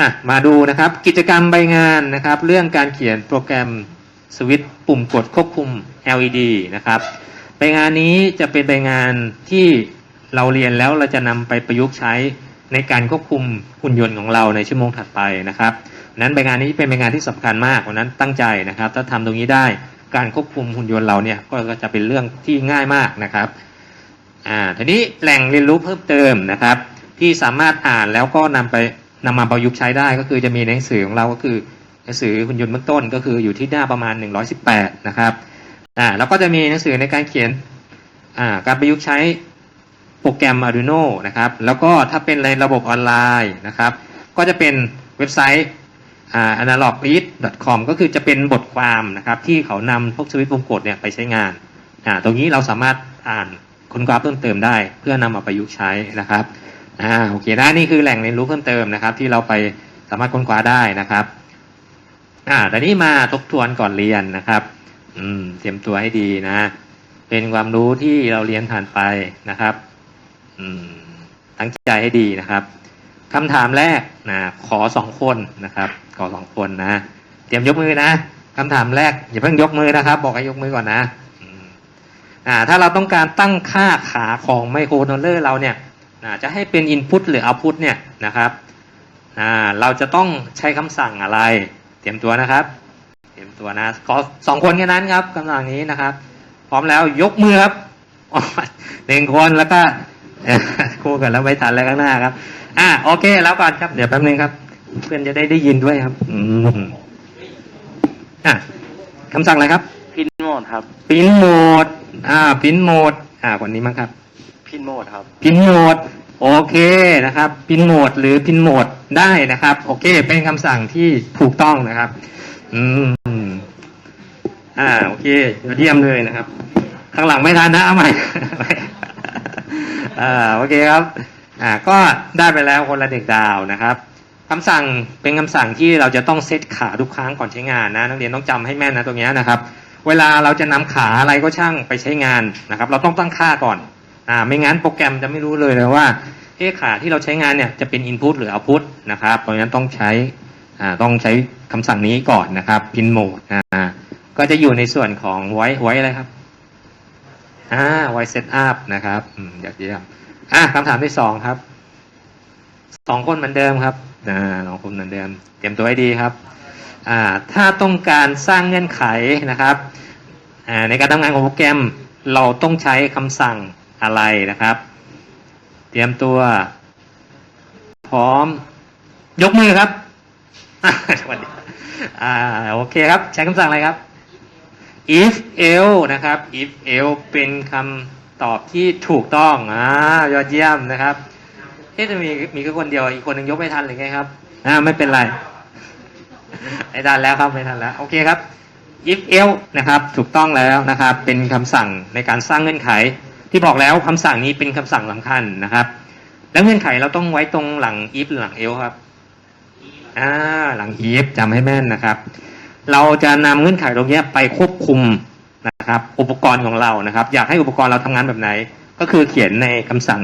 อะมาดูนะครับกิจกรรมใบงานนะครับ เรื่องการเขียนโปรแกรมสวิตช์ปุ่มกดควบคุม LED นะครับใบงานนี้จะเป็นใบงานที่เราเรียนแล้วเราจะนำไปประยุกต์ใช้ในการควบคุมหุ่นยนต์ของเราในชั่วโมงถัดไปนะครับนั้นใบงานนี้เป็นใบงานที่สำคัญมากเพราะฉะนั้นตั้งใจนะครับ ถ้าทำตรงนี้ได้การควบคุมหุ่นยนต์เราเนี่ยก็จะเป็นเรื่องที่ง่ายมากนะครับอ่าทีนี้แหล่งเรียนรู้เพิ่มเติมนะครับ ที่สามารถอ่านแล้วก็นำไป นำมาประยุกต์ใช้ได้ก็คือจะมีในหนังสือของเราก็คือหนังสือหุ่นยนต์เบื้องต้นก็คืออยู่ที่หน้าประมาณ 118 นะครับอ่าแล้วก็จะมีหนังสือในการเขียนอ่าการประยุกต์ใช้โปรแกรม Arduino นะครับ แล้วก็ถ้าเป็นในระบบออนไลน์นะครับ ก็จะเป็นเว็บไซต์อ่า analogread.com ก็คือจะเป็นบทความนะครับ ที่เขานำพวกสวิตช์วงกดเนี่ยไปใช้งานอ่าตรงนี้เราสามารถอ่านค้นคว้าเพิ่มเติมได้ เพื่อนำมาประยุกต์ใช้นะครับ อ่าโอเคนะนี่คือแหล่งเรียนรู้เพิ่มเติมนะครับ ที่เราไปสามารถค้นคว้าได้นะครับอ่าแต่นี้มาทบทวนก่อนเรียนนะครับ อืม เตรียมตัวให้ดีนะ เป็นความรู้ที่เราเรียนผ่านไปนะครับ อืม ตั้งใจให้ดีนะครับคำถามแรกนะขอสองคนนะครับ ขอสองคนนะ เตรียมยกมือนะคำถามแรกอย่าเพิ่งยกมือนะครับ บอกให้ยกมือก่อนนะอ่า ถ้าเราต้องการตั้งค่าขาของไมโครโครเลอร์เราเนี่ย จะให้เป็น Input หรือ Output เนี่ยนะครับอ่าเราจะต้องใช้คำสั่งอะไร เตรียมตัวนะครับ เตรียมตัวนะขอสองคนแค่นั้นครับคำสั่งนี้นะครับ พร้อมแล้วยกมือครับอ๋อหนึ่งคนแล้วก็เอ่อคู่กันแล้วไม่ทันแล้วข้างหน้าครับ อ่าโอเค แล้วก่อนครับเดี๋ยวแป๊บนึงครับ เพื่อนจะได้ได้ยินด้วยครับ อืมอะคำสั่งอะไรครับพินโหมดครับพินโหมดอ่าพินโหมดอ่าคนนี้มั้งครับ พินโหมดครับ พินโหมดโอเคนะครับ พินโหมดหรือพินโหมดได้นะครับ โอเค เป็นคำสั่งที่ถูกต้องนะครับ อืมอ่าโอเคยอดเยี่ยมเลยนะครับ ข้างหลังไม่ทันนะเอาใหม่อ่าโอเคครับ อ่า ก็ได้ไปแล้วคนละเด็กดาวนะครับคำสั่งเป็นคำสั่งที่เราจะต้องเซตขาทุกครั้งก่อนใช้งานนะนักเรียนต้องจำให้แม่นนะตรงเนี้ยนะครับ เวลาเราจะนำขาอะไรก็ช่างไปใช้งานนะครับ เราต้องตั้งค่าก่อน อ่าไม่งั้นโปรแกรมจะไม่รู้เลยเลยว่าเอ๊ขาที่เราใช้งานเนี่ยจะเป็น Input หรือ Output นะครับเพราะฉะนั้นต้องใช้อ่าต้องใช้คำสั่งนี้ก่อนนะครับ pin mode อ่าก็จะอยู่ในส่วนของไว้ไว้อะไรครับอ่าไว้ setup นะครับอืมยากเยี่ยมอะคำถามที่สองครับสองคนเหมือนเดิมครับอ่าสองคนเหมือนเดิม เตรียมตัวให้ดีครับอ่าถ้าต้องการสร้างเงื่อนไขนะครับอ่าในการทำงานของโปรแกรมเราต้องใช้คำสั่ง อะไรนะครับ เตรียมตัว พร้อม ยกมือครับสวัสดีอ่าโอเคครับ ใช้คำสั่งอะไรครับ if else นะครับ if else เป็นคำตอบที่ถูกต้องอ่ายอดเยี่ยมนะครับเอ๊ะจะมีมีแค่คนเดียวอีกคนหนึ่งยกไม่ทันหรือไงครับอ่าไม่เป็นไรไม่ทันแล้วครับไม่ทันแล้ว โอเคครับ if else นะครับ ถูกต้องแล้วนะครับ เป็นคำสั่งในการสร้างเงื่อนไข ที่บอกแล้วคำสั่งนี้เป็นคำสั่งสำคัญนะครับแล้วเงื่อนไขเราต้องไว้ตรงหลัง if หรือหลัง else ครับอ่าหลัง if จำให้แม่นนะครับ เราจะนำเงื่อนไขตรงนี้ไปควบคุมนะครับ อุปกรณ์ของเรานะครับ อยากให้อุปกรณ์เราทำงานแบบไหน ก็คือเขียนในคำสั่ง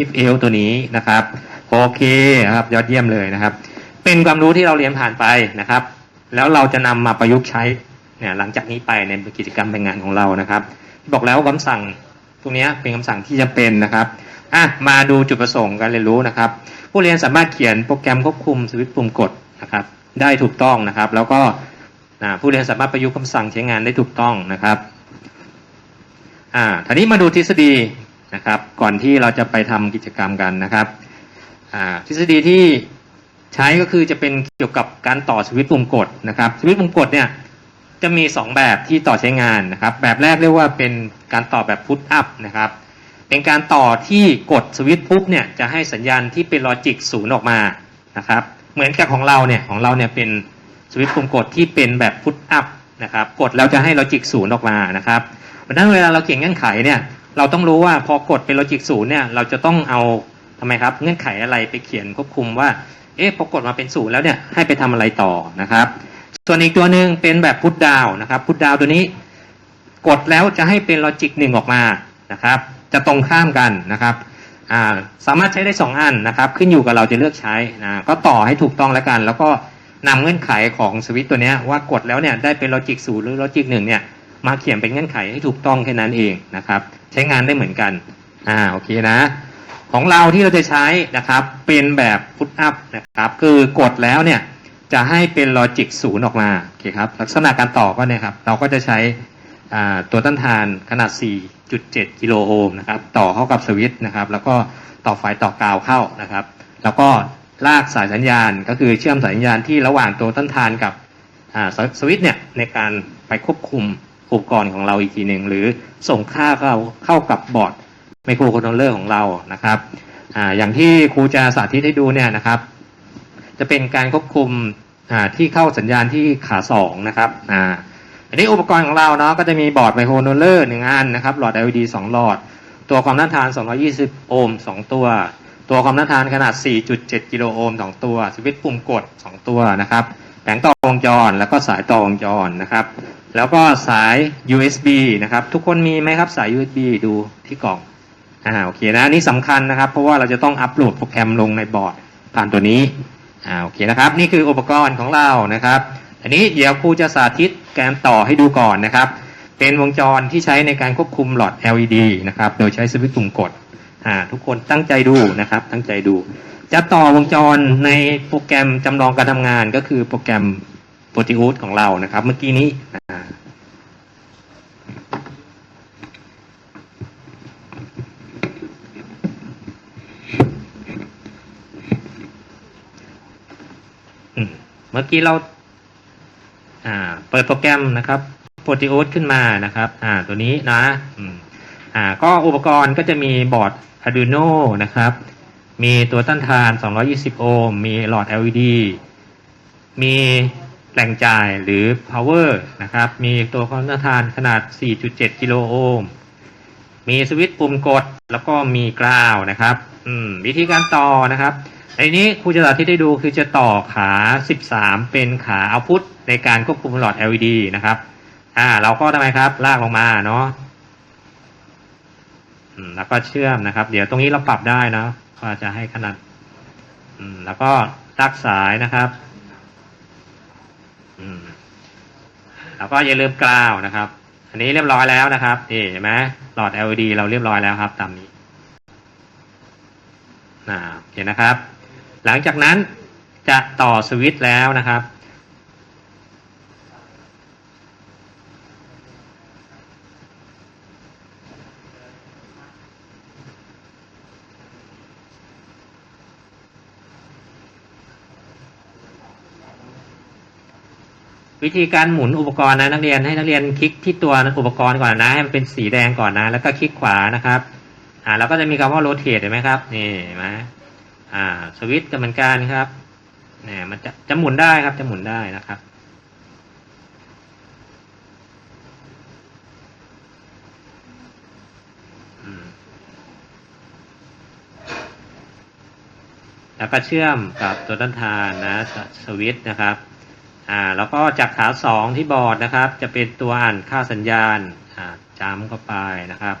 if else ตัวนี้นะครับโอเคครับยอดเยี่ยมเลยนะครับ เป็นความรู้ที่เราเรียนผ่านไปนะครับ แล้วเราจะนำมาประยุกต์ใช้เนี่ยหลังจากนี้ไปในกิจกรรมเป็นงานของเรานะครับ บอกแล้วคำสั่ง ตรงนี้เป็นคำสั่งที่จะเป็นนะครับอะมาดูจุดประสงค์การเรียนรู้นะครับ ผู้เรียนสามารถเขียนโปรแกรมควบคุมสวิตช์ปุ่มกดนะครับ ได้ถูกต้องนะครับ แล้วก็ผู้เรียนสามารถประยุกต์คำสั่งใช้งานได้ถูกต้องนะครับอ่าทีนี้มาดูทฤษฎีนะครับ ก่อนที่เราจะไปทำกิจกรรมกันนะครับอ่าทฤษฎีที่ใช้ก็คือจะเป็นเกี่ยวกับการต่อสวิตช์ปุ่มกดนะครับสวิตช์ปุ่มกดเนี่ย จะมี 2 แบบที่ต่อใช้งานนะครับ แบบแรกเรียกว่าเป็นการต่อแบบพุทอัพนะครับ เป็นการต่อที่กดสวิตช์ปุ๊บเนี่ยจะให้สัญญาณที่เป็นลอจิกศูนย์ออกมานะครับ เหมือนกับของเราเนี่ยของเราเนี่ยเป็นสวิตช์ปุ่มกดที่เป็นแบบพุทอัพนะครับ กดแล้วจะให้ลอจิกศูนย์ออกมานะครับเพราะนั้นเวลาเราเขียนเงื่อนไขเนี่ยเราต้องรู้ว่าพอกดเป็นลอจิกศูนย์เนี่ยเราจะต้องเอาทำไมครับเงื่อนไขอะไรไปเขียนควบคุมว่าเอ๊ะพอกดมาเป็นศูนย์แล้วเนี่ยให้ไปทำอะไรต่อนะครับ ส่วนอีกตัวหนึ่งเป็นแบบพุทดาวนะครับพุทดาวตัวนี้กดแล้วจะให้เป็นลอจิกหนึ่งออกมานะครับ จะตรงข้ามกันนะครับาสามารถใช้ได้สองอันนะครับ ขึ้นอยู่กับเราจะเลือกใช้นะก็ต่อให้ถูกต้องแล้วกัน แล้วก็นำเงื่อนไขของสวิตตัวนี้ว่ากดแล้วเนี่ยได้เป็นลอจิกศูนย์หรือลอจิกหนึ่งเนี่ยมาเขียนเป็นเงื่อนไขให้ถูกต้องแค่นั้นเองนะครับ ใช้งานได้เหมือนกันอ่าโอเคนะ ของเราที่เราจะใช้นะครับเป็นแบบพุทอัพนะครับ คือกดแล้วเนี่ย จะให้เป็นลอจิกศูนย์ออกมาโอเคครับลักษณะการต่อก็เนี่ยครับเราก็จะใช้ตัวต้านทานขนาด 4.7 กิโลโอห์มนะครับต่อเข้ากับสวิตช์นะครับ แล้วก็ต่อไฟต่อกาวเข้านะครับ แล้วก็ลากสายสัญญาณ ก็คือเชื่อมสายสัญญาณที่ระหว่างตัวต้านทานกับสวิตช์เนี่ยในการไปควบคุมอุปกรณ์ของเราอีกทีหนึ่งหรือส่งค่าเข้าเข้ากับบอร์ดไมโครคอนโทรลเลอร์ของเรานะครับออย่างที่ครูจะสาธิตให้ดูเนี่ยนะครับ จะเป็นการควบคุมที่เข้าสัญญาณที่ขาสองนะครับอันนี้อุปกรณ์ของเราเนาะก็จะมีบอร์ดไมโครโนเลอร์หนึ่งอันนะครับหลอด LED สองหลอด ตัวความต้านทาน 220 โอห์มสองตัว ตัวความต้านทานขนาด 4.7 กิโลโอห์มสองตัว สวิตช์ปุ่มกด 2 ตัวนะครับแผงต่อวงจร แล้วก็สายต่อวงจรนะครับ แล้วก็สาย USB นะครับ ทุกคนมีไหมครับสาย USB ดูที่กล่องอ่าโอเคนะอันนี่สำคัญนะครับ เพราะว่าเราจะต้องอัปโหลดโปรแกรมลงในบอร์ดผ่านตัวนี้ อ่าโอเคนะครับ นี่คืออุปกรณ์ของเรานะครับ อันนี้เดี๋ยวครูจะสาธิตการต่อให้ดูก่อนนะครับ เป็นวงจรที่ใช้ในการควบคุมหลอด LED นะครับ โดยใช้สวิตช์ปุ่มกดอ่าทุกคนตั้งใจดูนะครับ ตั้งใจดู จะต่อวงจรในโปรแกรมจำลองการทำงานก็คือโปรแกรม Proteus ของเรานะครับ เมื่อกี้นี้ มเมื่อกี้เราอ่าเปิดโปรแกรมนะครับ Proteus ขึ้นมานะครับอ่าตัวนี้นะอืมอ่าก็อุปกรณ์ก็จะมีบอร์ด Arduino นะครับ มีตัวต้านทาน 220 โอห์ม มีหลอด LED มีแหล่งจ่ายหรือ power นะครับ มีตัวความต้านทานขนาด 4.7 กิโลโอห์ม มีสวิตช์ปุ่มกด แล้วก็มีกราวนะครับอืมวิธีการต่อนะครับ ในนี้ครูจะสาธิตให้ดูคือจะต่อขา 13 เป็นขาเอาพุทในการควบคุมหลอด LED นะครับ อ่า เราก็ทำไมครับลากลงมาเนาะอืมแล้วก็เชื่อมนะครับ เดี๋ยวตรงนี้เราปรับได้เนาะก็จะให้ขนาดอืมแล้วก็ลากสายนะครับอืมแล้วก็อย่าลืมกราวนะครับ อันนี้เรียบร้อยแล้วนะครับนี่เห็นไหมหลอด LED เราเรียบร้อยแล้วครับ ตามนี้อ่าโอเคนะครับ หลังจากนั้นจะต่อสวิตช์แล้วนะครับ วิธีการหมุนอุปกรณ์นะนักเรียนให้นักเรียนคลิกที่ตัวอุปกรณ์ก่อนนะให้มันเป็นสีแดงก่อนนะ แล้วก็คลิกขวานะครับ อ่าแล้วก็จะมีคำว่า rotate เห็นไหมครับ นี่เห็นไหม อ่าสวิตช์ก็เหมือนกันครับเนี่ยมันจะจะหมุนได้ครับจะหมุนได้นะครับแล้วก็เชื่อมกับตัวต้านทานนะสสวิตช์นะครับอ่าแล้วก็จากขาสองที่บอร์ดนะครับ จะเป็นตัวอ่านค่าสัญญาณอ่าจำเข้าไปนะครับ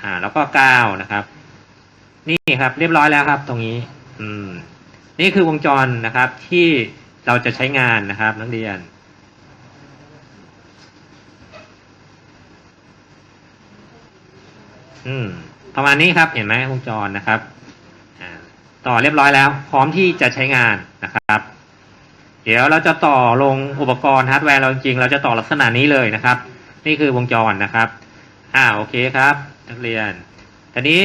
อ่าแล้วก็กาวนะครับ นี่ครับ เรียบร้อยแล้วครับ ตรงนี้ อืม นี่คือวงจรนะครับ ที่เราจะใช้งานนะครับ นักเรียน อืม ประมาณนี้ครับ เห็นไหมวงจรนะครับอ่าต่อเรียบร้อยแล้ว พร้อมที่จะใช้งานนะครับ เดี๋ยวเราจะต่อลงอุปกรณ์ฮาร์ดแวร์เราจริงเราจะต่อลักษณะนี้เลยนะครับ นี่คือวงจรนะครับอ่าโอเคครับ นักเรียนทีนี้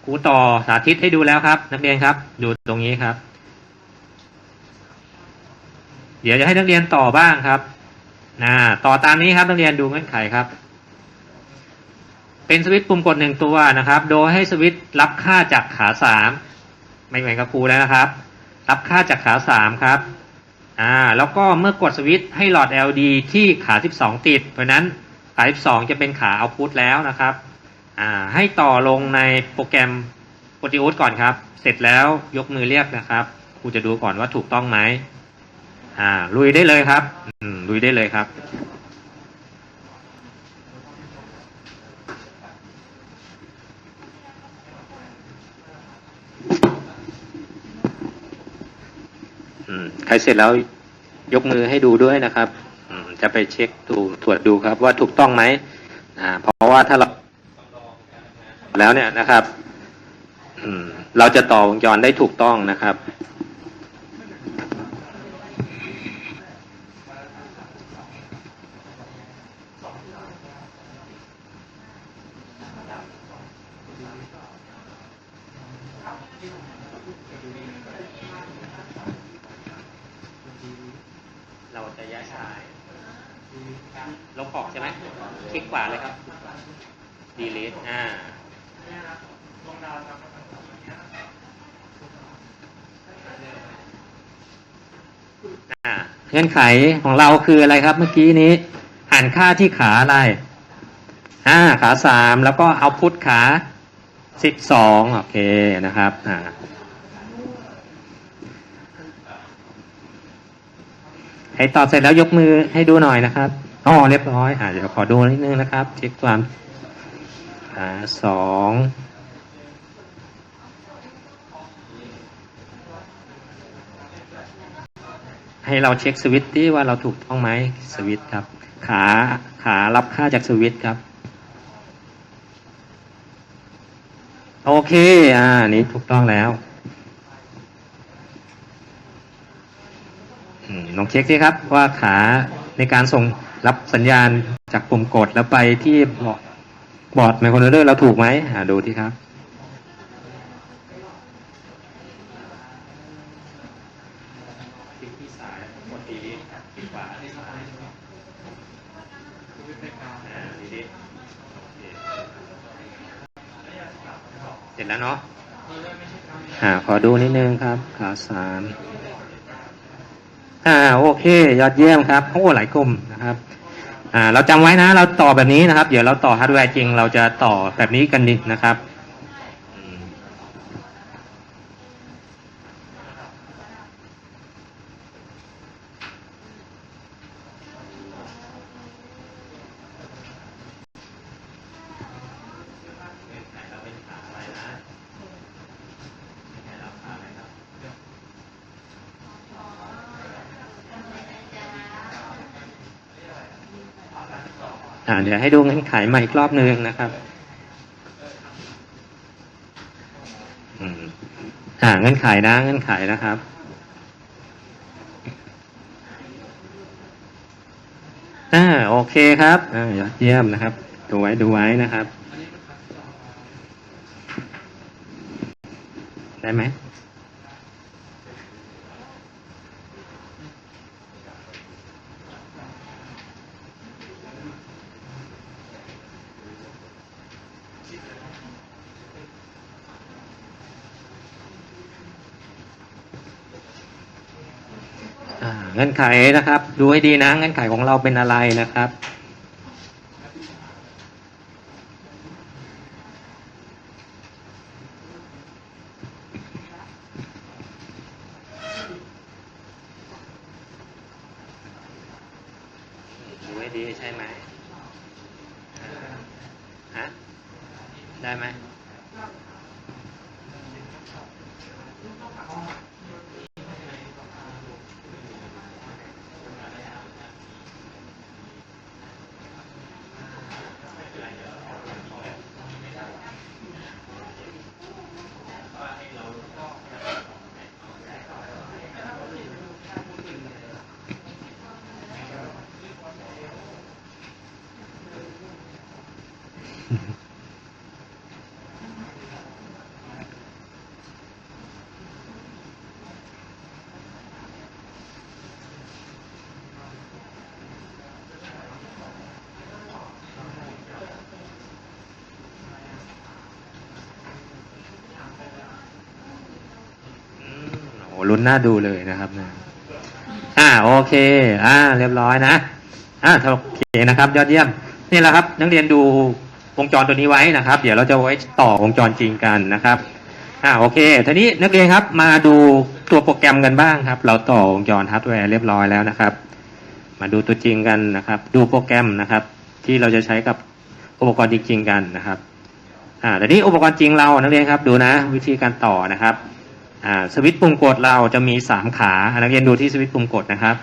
ค รูต่อสาธิตให้ดูแล้วครับ นักเรียนครับ ดูตรงนี้ครับ เดี๋ยวจะให้นักเรียนต่อบ้างครับอ่าต่อตามนี้ครับนักเรียนดูเงื่อนไขครับ เป็นสวิตช์ปุ่มกดหนึ่งตัวนะครับ โดยให้สวิตช์รับค่าจากขาสามไม่เหมือนกับครูแล้วนะครับ รับค่าจากขาสามครับอ่าแล้วก็เมื่อกดสวิตช์ให้หลอด LED ที่ขา 12 ติด เพราะฉะนั้นขา 12 จะเป็นขาเอาพุทแล้วนะครับ่ให้ต่อลงในโปรแกรม p r o t e u s ก่อนครับ เสร็จแล้วยกมือเรียกนะครับครูจะดูก่อนว่าถูกต้องไหมอ่าลุยได้เลยครับลุยได้เลยครับใครเสร็จแล้วยกมือให้ดูด้วยนะครับจะไปเช็คดูตรวจดูครับว่าถูกต้องไหมเพราะว่าถ้าเรา แล้วเนี่ยนะครับอืมเราจะต่อวงจรได้ถูกต้องนะครับ เราจะย้ายสายลบออกใช่ไหมคลิกขวาเลยครับ delete อ่าอ่า เงื่อนไขของเราคืออะไรครับ เมื่อกี้นี้หันค่าที่ขาอะไรอ่าขาสามแล้วก็เอาพุทขาสิบสองโอเคนะครับอ่าใครตอบเสร็จแล้วยกมือให้ดูหน่อยนะครับอ๋อเรียบร้อยอ่าเดี๋ยวขอดูนิดนึงนะครับเช็คความ อ่าสองให้เราเช็คสวิตที่ว่าเราถูกต้องไหมสวิตครับ ขาขารับค่าจากสวิตครับ โอเคอ่านี้ถูกต้องแล้วลองเช็คสิครับว่าขาในการส่งรับสัญญาณจากปุ่มกดแล้วไปที่ บอร์ดไมโครโนเดอร์เราถูกไหมอ่าดูที่ครับ เสร็จแล้วเนาะอ่าขอดูนิดนึงครับขาสามอ่าโอเค ยอดเยี่ยมครับโอ้หลายกลุ่มนะครับ อ่าเราจำไว้นะ เราต่อแบบนี้นะครับ เดี๋ยวเราต่อฮาร์ดแวร์จริง เราจะต่อแบบนี้กันดินะครับ อ่าเดี๋ยวให้ดูเงื่อนไขใหม่อีกรอบหนึ่งนะครับอ่าเงื่อนไขนะเงื่อนไขนะครับอ่าโอเคครับอ่ายอดเยี่ยมนะครับดูไว้ดูไว้นะครับ เงื่อนไขนะครับ ดูให้ดีนะเงื่อนไขของเราเป็นอะไรนะครับ ดูให้ดีใช่ไหมอ่าฮะ ได้ไหม อืมโอ้ ลุ้นหน้าดูเลยนะครับนะอ่าโอเค อ่า เรียบร้อยนะอ่าโอเคนะครับ ยอดเยี่ยมนี่แหละครับ นักเรียนดูวงจรตัวนี้ไว้นะครับ เดี๋ยวเราจะไว้ต่อวงจรจริงกันนะครับอ่าโอเคทีนี้นักเรียนครับมาดูตัวโปรแกรมกันบ้างครับ เราต่อวงจรฮาร์ดแวร์เรียบร้อยแล้วนะครับ มาดูตัวจริงกันนะครับ ดูโปรแกรมนะครับ ที่เราจะใช้กับอุปกรณ์จริงๆกันนะครับอ่าทีนี้อุปกรณ์จริงเรานักเรียนครับ ดูนะ วิธีการต่อนะครับ อ่าสวิตช์ปุ่มกดเราจะมีสามขานักเรียนดูที่สวิตช์ปุ่มกดนะครับ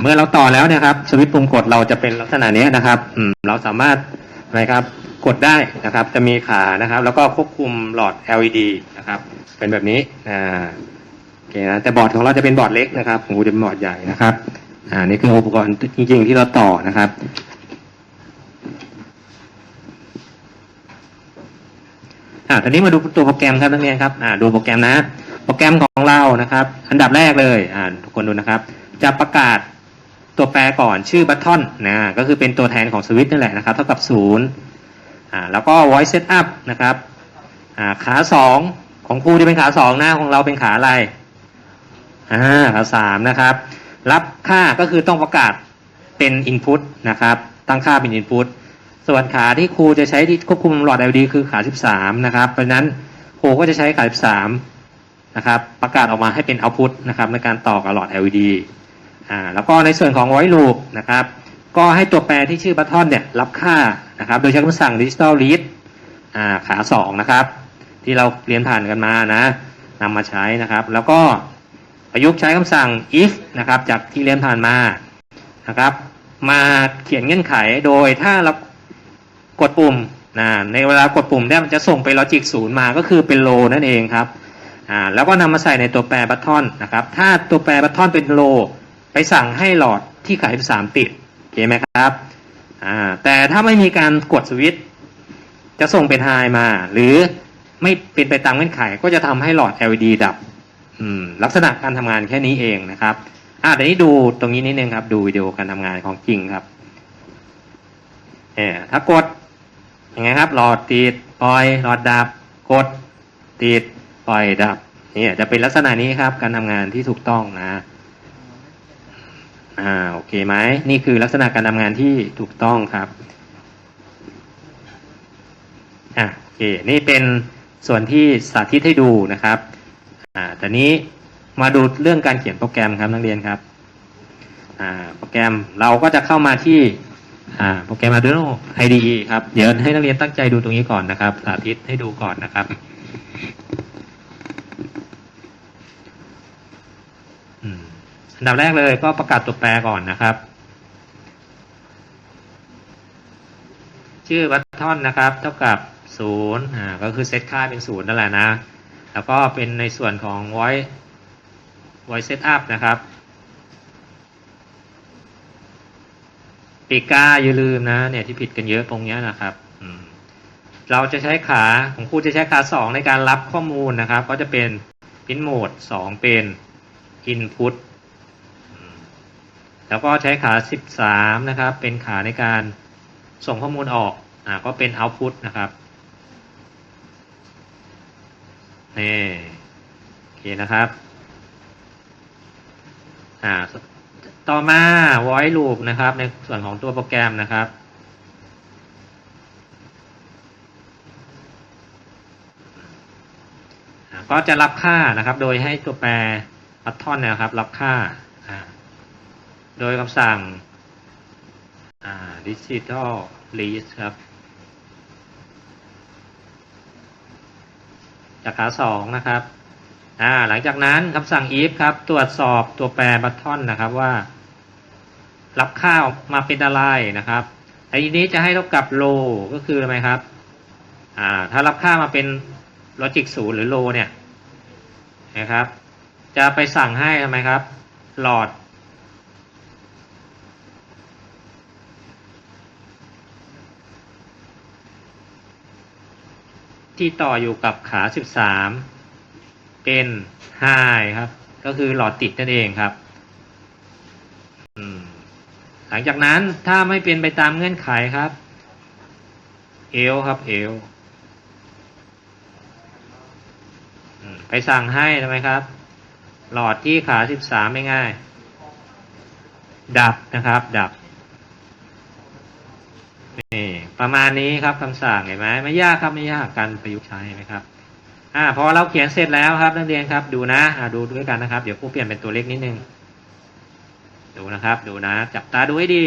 เมื่อเราต่อแล้วนะครับ สวิตช์ปุ่มกดเราจะเป็นลักษณะนี้นะครับอืเราสามารถอะไรครับกดได้นะครับ จะมีขานะครับ แล้วก็ควบคุมหลอด LED นะครับ เป็นแบบนี้อ่าโอเคนะแต่บอร์ดของเราจะเป็นบอร์ดเล็กนะครับของกูจะเป็นบอร์ดใหญ่นะครับอ่านี่คืออุปกรณ์จริง ๆ ที่เราต่อนะครับ อ่าตอนนี้มาดูตัวโปรแกรมครับนักเรียนครับอ่าดูโปรแกรมนะ โปรแกรมของเรานะครับ อันดับแรกเลยอ่าทุกคนดูนะครับ จะประกาศตัวแปรก่อนชื่อบัตทอนนะก็คือเป็นตัวแทนของสวิตช์นั่นแหละนะครับ เท่ากับศูนย์อ่าแล้วก็ voice setup นะครับอ่าขาสองของครูจะเป็นขาสองนะของเราเป็นขาอะไรอ่าขาสามนะครับ รับค่าก็คือต้องประกาศเป็น input นะครับ ตั้งค่าเป็น input ส่วนขาที่ครูจะใช้ที่ควบคุมหลอด LED คือขา 13 นะครับ เพราะนั้นครูก็จะใช้ขา 13 นะครับ ประกาศออกมาให้เป็น output นะครับในการต่อกับหลอด LED อ่าแล้วก็ในส่วนของ voice loop นะครับ ก็ให้ตัวแปรที่ชื่อบัตทอนเนี่ยรับค่านะครับ โดยใช้คำสั่ง digital read อ่าขา 2 นะครับ ที่เราเรียนผ่านกันมานะนำมาใช้นะครับ แล้วก็ประยุกต์ใช้คำสั่ง if นะครับ จากที่เรียนผ่านมานะครับ มาเขียนเงื่อนไขโดยถ้าเรา กดปุ่มนะในเวลากดปุ่มเนี่ยมันจะส่งไปลอจิกศูนย์มาก็คือเป็นโลนั่นเองครับอ่าแล้วก็นำมาใส่ในตัวแปรบัตทอนนะครับถ้าตัวแปรบัตทอนเป็นโล ไปสั่งให้หลอดที่ขาย13ติดโอเคไหมครับอ่าแต่ถ้าไม่มีการกดสวิตช์จะส่งเป็นไฮมา หรือไม่เป็นไปตามเงื่อนไข ก็จะทำให้หลอด LED ดับอืมลักษณะการทำงานแค่นี้เองนะครับอ่าเดี๋ยวนี้ดูตรงนี้นิดนึงครับ ดูวิดีโอการทำงานของจริงครับเออถ้ากด ยังไงครับ หลอดติดปล่อย หลอดดับ กด ติดปล่อยดับนี่จะเป็นลักษณะนี้ครับ การทำงานที่ถูกต้องนะอ่าโอเคไหมนี่คือลักษณะการทำงานที่ถูกต้องครับอะโอเคนี่เป็นส่วนที่สาธิตให้ดูนะครับอ่าตอนนี้มาดูเรื่องการเขียนโปรแกรมครับนักเรียนครับอ่าโปรแกรมเราก็จะเข้ามาที่ อ่าโปรแกรม Arduino IDE ครับ เดี๋ยวให้นักเรียนตั้งใจดูตรงนี้ก่อนนะครับ สาธิตให้ดูก่อนนะครับอันดับแรกเลยก็ประกาศตัวแปรก่อนนะครับ ชื่อวัตทอนนะครับ เท่ากับศูนย์อ่าก็คือเซตค่าเป็นศูนย์นั่นแหละนะ แล้วก็เป็นในส่วนของ voice voice setup นะครับ ปีกาอย่าลืมนะ เนี่ยที่ผิดกันเยอะตรงเนี้ยนะครับเราจะใช้ขาของครูจะใช้ขาสองในการรับข้อมูลนะครับ ก็จะเป็น pin mode สองเป็น input แล้วก็ใช้ขา 13 นะครับ เป็นขาในการส่งข้อมูลออกอ่าก็เป็น output นะครับนี่โอเคนะครับอ่า ต่อมา voice loop นะครับ ในส่วนของตัวโปรแกรมนะครับ ก็จะรับค่านะครับ โดยให้ตัวแปรปัตทอนนะครับ รับค่า โดยคำสั่ง digital read ครับจากขาสองนะครับ หลังจากนั้นคำสั่ง if ครับ ตรวจสอบตัวแปรบัตทอนนะครับว่า รับค่าออกมาเป็นอะไรนะครับไอ้นี้จะให้เท่ากับ low ก็คืออะไรครับ อ่า ถ้ารับค่ามาเป็น logic ศูนย์หรือ low เนี่ยนะครับ จะไปสั่งให้ทำไมครับ หลอด ที่ต่ออยู่กับขา 13 เป็น high ครับ ก็คือหลอดติดนั่นเองครับ หลังจากนั้นถ้าไม่เป็นไปตามเงื่อนไขครับเอลครับเอลไปสั่งให้ทำไมครับ หลอดที่ขา13ไม่ง่าย ดับนะครับ ดับนี่ประมาณนี้ครับคำสั่งเห็นไหมไม่ยากครับไม่ยากการประยุกต์ใช้ไหมครับอ่าพอเราเขียนเสร็จแล้วครับนักเรียนครับดูนะอ่าดูด้วยกันนะครับ เดี๋ยวครูเปลี่ยนเป็นตัวเลขนิดนึง ดูนะครับ ดูนะ จับตาดูให้ดี